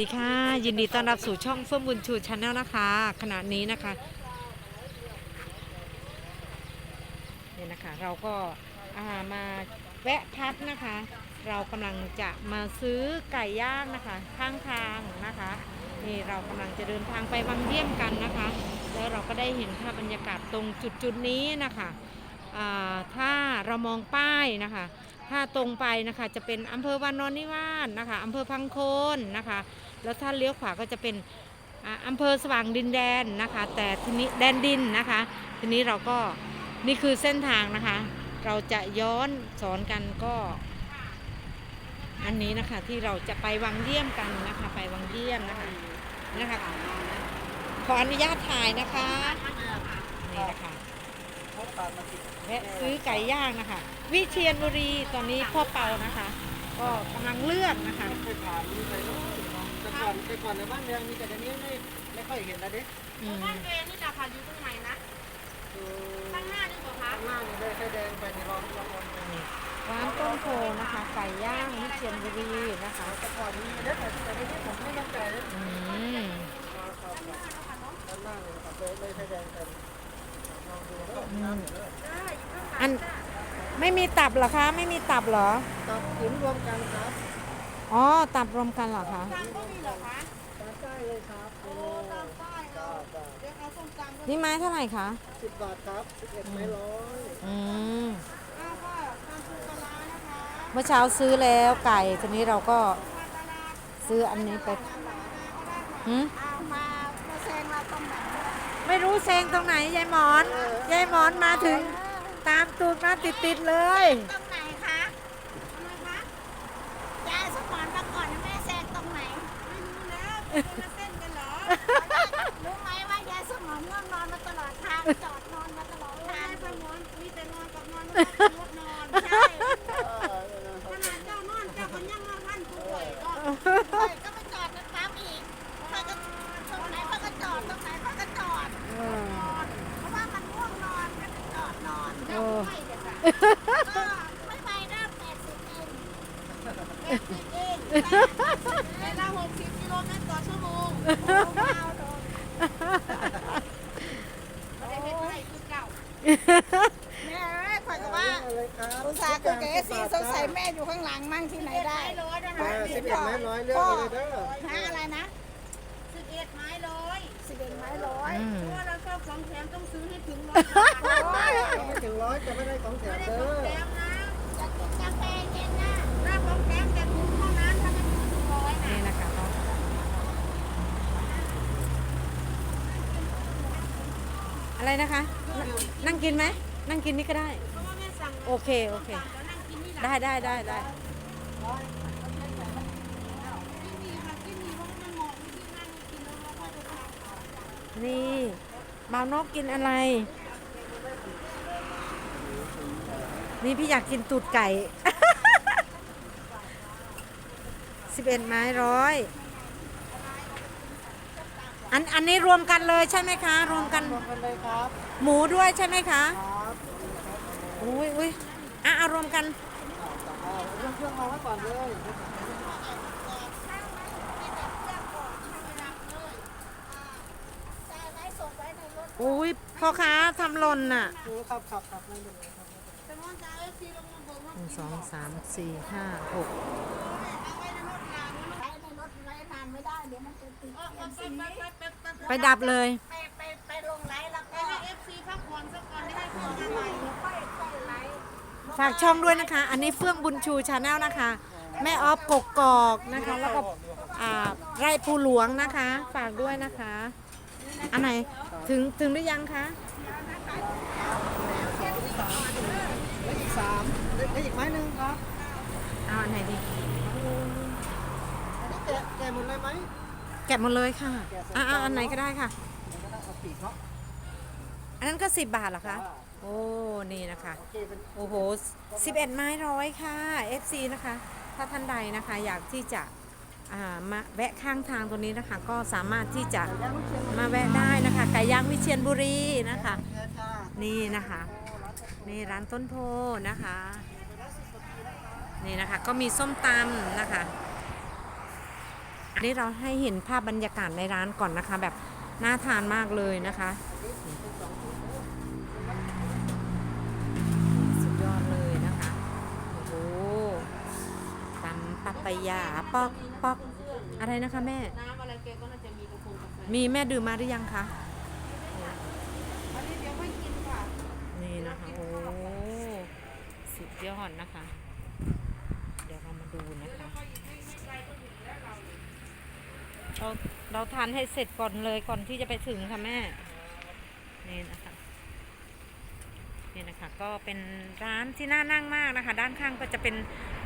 ดีค่ะ ยินดีต้อนรับสู่ช่องเฟื่องบุญชูชาแนลนะคะ ขณะนี้นะคะเนี่ยนะคะ เราก็ามาแวะพักนะคะ เรากำลังจะมาซื้อไก่ย่างนะคะ ข้างทางนะคะนี่เรากำลังจะเดินทางไปวังเยี่ยมกันนะคะ แล้วเราก็ได้เห็นภาพบรรยากาศตรงจุดจุดนี้นะคะ ถ้าเรามองป้ายนะคะ ถ้าตรงไปนะคะจะเป็นอำเภอวานอนนิวาสนะคะอำเภอพังโคนนะคะ แล้วถ้าเลี้ยวขวาก็จะเป็นอ่าอำเภอสว่างดินแดนนะคะ แต่ทีนี้แดนดินนะคะ ทีนี้เราก็นี่คือเส้นทางนะคะ เราจะย้อนสอนกันก็ อันนี้นะคะที่เราจะไปวังเยี่ยมกันนะคะ ไปวังเยี่ยมนะคะนะคะขออนุญาตถ่ายนะคะนี่นะคะ แวะซื้อไก่ย่างนะคะ วิเชียรบุรีตอนนี้พ่อเปานะคะ ก็กำลังเลือกนะคะไปผ่านมีไปเนอะแต่ก่อนแต่ก่อนในบ้านเมืองมีแต่เดี๋ยวนี้ไม่ไม่ค่อยเห็นแล้วเด็กอืมบ้านตัวเองนี่นะคะอยู่ตรงไหนนะคือข้างหน้านี่เหรอคะข้างหน้านี่ได้ไฟแดงไปในรองรองรองนี่ร้านต้นโพนะคะ ไก่ย่างวิเชียรบุรีนะคะแต่ก่อนมีเด็กแต่แต่ไม่ได้ผมไม่มั่นใจเลยอืมด้านหน้าเลยครับเลยเลยไฟแดงกันล องดูแล้วอืมอันไม่มีตับเหรอคะ ไม่มีตับเหรอ ตับขุนรวมกันครับอ๋อ ตับรวมกันเหรอคะตามก็มีเหรอคะตามใต้เลยครับโอ้ตามป้ายเอาเดี๋ยวเอาส้มตำก็นี่ไม้เท่าไหร่คะ สิบบาทครับสิบเอ็ดไม้ร้อยอืมเอาว่าตามปูปลาร้านะคะเมื่อเช้าซื้อแล้วไก่ ทีนี้เราก็ซื้ออันนี้ไปหืมเอามามาแซงเราตรงไหน ไม่รู้เซงตรงไหนยายหมอน ยายหมอนมาถึงตามตูดมาติดๆเลย ตรงไหนคะทำไมคะยายสมอนมาก่อนนะแม่แซงตรงไหนไม่รู้แล้วเป็นคนละเส้นกันเหรอรู้ไหมว่ายายสมอนง่วงนอนมาตลอดทางจอดนอนมาตลอดทางสมอนมีแต่นอนกับนอนไม่ได้รถนอนใช่ ขนาดเจ้านอนเจ้าก็ยังมาวันป่วยก็ก็ไปจอดในปั๊มอีกเขาก็ตรงไหนเขาก็จอดตรงไหนเขาก็จอดนอนเพราะว่ามันง่วงนอนก็จะจอดนอนเจ้าไม่เด็ดอะก็ไม่ไปได้แปดสิบเองแปดสิบ เองเวลาหกสิบกิโลเมตรต่อชั่วโมงโอ้เอาโดนไม่ได้ไม่ได้คือเก่าแม่เอ้ยคอยก็ว่าอะไรครับอุตส่าห์คุยกับเอซีสงสัยแม่อยู่ข้างหลังมั่งที่ไหนได้ร้อยนะคะสิบเอ็ดไม้ร้อยเลือกเอาเลยเด้อห้าอะไรนะสิบเอ็ดไม้ร้อยสิบเอ็ดไม้ร้อยอืมเพราะว่าเราชอบของแถมต้องซื้อให้ถึงร้อยบาทไม่ถึงร้อยจะไม่ได้ของแถไม่มได้เด้ของ อ แถมนะจะกินกาแฟเย็นนะ ถ้าของแถมแต่ถุงเท่านั้นถ้าจะถึงร้อยนะนี่นะคะเนาะอะไรนะคะนั่งกินไหมนั่งกินนี่ก็ได้ เพราะว่าแม่สั่งโอเคโอเค แล้วนั่งกินนี่แหละได้ได้ได้ได้กินนี่ค่ะกินนี่เพราะว่ามันเหมาะที่นั่งกินแล้วเราค่อยไปทานต่อนี่บ่านกกินอะไร นี่พี่อยากกินตูดไก่ สิบเอ็ดไม้ร้อยอันอันนี้รวมกันเลยใช่ไหมคะ รวมกันรวมกันเลยครับ หมูด้วยใช่ไหมคะครับอุ้ยอุ้ยอะเอารวมกันอ่าเรื่องเครื่องเอาไว้ก่อนเลยจ่ายไว้ส่งไว้ในรถอุ้ยพ่อค้าทำหล่นน่ะดูครับครับครับไม่เป็นไรครับแต่ว่าจะเอาไอ้ที่ลงมาเบิ่งว่าหนึ่งสองสามสี่ห้าหก ไปดับเลย ไปไปไปลงไลน์แล้วก็ให้เอฟซีพักผ่อนสักก่อนได้ให้ผ่อนอะไรเดี๋ยวค่อยค่อยไลฟ์ฝากช่องด้วยนะคะ อันนี้เฟื่องบุญชูชาแนลนะคะ แม่ออฟกกกอกนะคะ แล้วก็อ่าไร่ภูหลวงนะคะ ฝากด้วยนะคะ อันไหนถึงถึงหรือยังคะแล้วอีกสามแล้วแล้วอีกไม้หนึ่งครับเอาอันไหนดีอันนี้แกะแกะหมดเลยไหม แกะหมดเลยค่ะอ่าอันไหนก็ได้ค่ะเดี๋ยวก็ได้เอาปีกเนาะอันนั้นก็สิบบาทเหรอคะ โอ้ นี่นะคะ โอเคเป็นโอ้โห11ไม้ร้อยค่ะ FC นะคะ ถ้าท่านใดนะคะอยากที่จะอ่ามาแวะข้างทางตรงนี้นะคะ ก็สามารถที่จะย่างลูกเชียงมาแวะได้นะคะไก่ย่างวิเชียรบุรีนะคะเชียงจ้านี่นะคะนี่ร้านต้นโพนะคะนี่นะคะก็มีส้มตำนะคะ อันนี้เราให้เห็นภาพบรรยากาศในร้านก่อนนะคะ แบบน่าทานมากเลยนะคะ สุดยอดเลยนะคะโอ้โหตำปัปปายาปอกปอกอะไรนะคะแม่ น้ำอะไรแกก็น่าจะมีกระพงกาแฟมีแม่ดื่มมาหรือยังคะ อันนี้เดี๋ยวไม่กินค่ะ นี่นะคะ โอ้ สุดยอดนะคะ เดี๋ยวเรามาดูนะคะ เราเราทานให้เสร็จก่อนเลยก่อนที่จะไปถึงค่ะแม่ นี่นะคะนี่นะคะก็เป็นร้านที่น่านั่งมากนะคะ ด้านข้างก็จะเป็น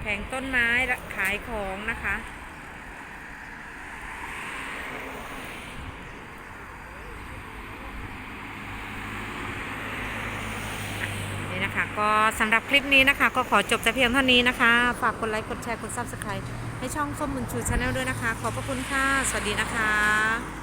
แผงต้นไม้ขายของนะคะ นี่นะคะก็สำหรับคลิปนี้นะคะ ก็ขอจบแต่เพียงเท่านี้นะคะ ฝากกดไลค์กดแชร์กด Subscribe ให้ช่องส้มบุญชูชาแนลด้วยนะคะ ขอบพระคุณค่ะ สวัสดีนะคะ